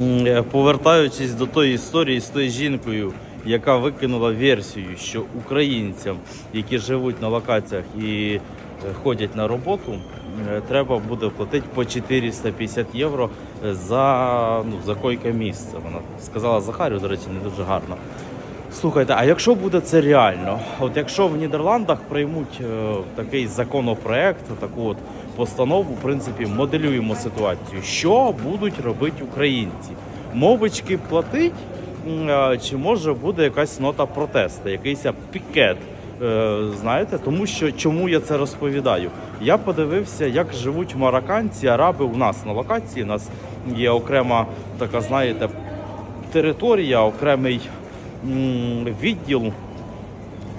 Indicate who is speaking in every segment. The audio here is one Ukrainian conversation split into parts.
Speaker 1: Е, Повертаючись до тої історії з тою жінкою, яка викинула версію, що українцям, які живуть на локаціях і е, ходять на роботу, е, треба буде платити по 450 євро за, ну, за койке місце. Вона сказала Захарію, до речі, не дуже гарно. Слухайте, а якщо буде це реально, от якщо в Нідерландах приймуть такий законопроект, таку от постанову, в принципі, моделюємо ситуацію, що будуть робити українці? Мовички платить, чи може буде якась нота протесту, якийсь пікет? Е, знаєте, тому що чому я це розповідаю? Я подивився, як живуть марокканці, араби у нас на локації. У нас є окрема така, знаєте, територія, окремий відділ,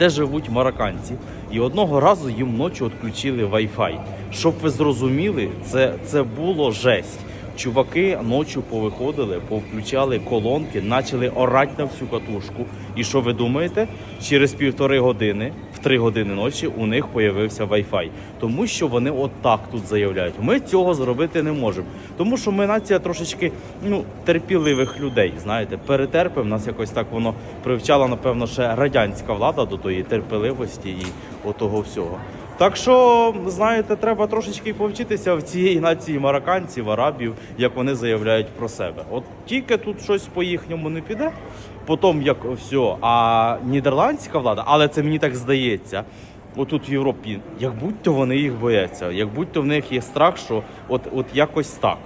Speaker 1: де живуть марокканці. І одного разу їм ночі відключили Wi-Fi. Щоб ви зрозуміли, це, це було жесть. Чуваки ночі повиходили, повключали колонки, почали орати на всю катушку. І що ви думаєте? Через півтори години, в три години ночі, у них появився Wi-Fi. Тому що вони отак тут заявляють. Ми цього зробити не можемо. Тому що ми нація трошечки ну, терпіливих людей. Знаєте, перетерпимо. Нас якось так воно привчала, напевно, ще радянська влада до тої терпеливості і отого всього. Так що, знаєте, треба трошечки повчитися в цієї нації марокканців, арабів, як вони заявляють про себе. От тільки тут щось по їхньому не піде, потім як все. А нідерландська влада, але це мені так здається. Отут в Європі, як будь-то вони їх бояться, як будь-то в них є страх, що от, от якось так.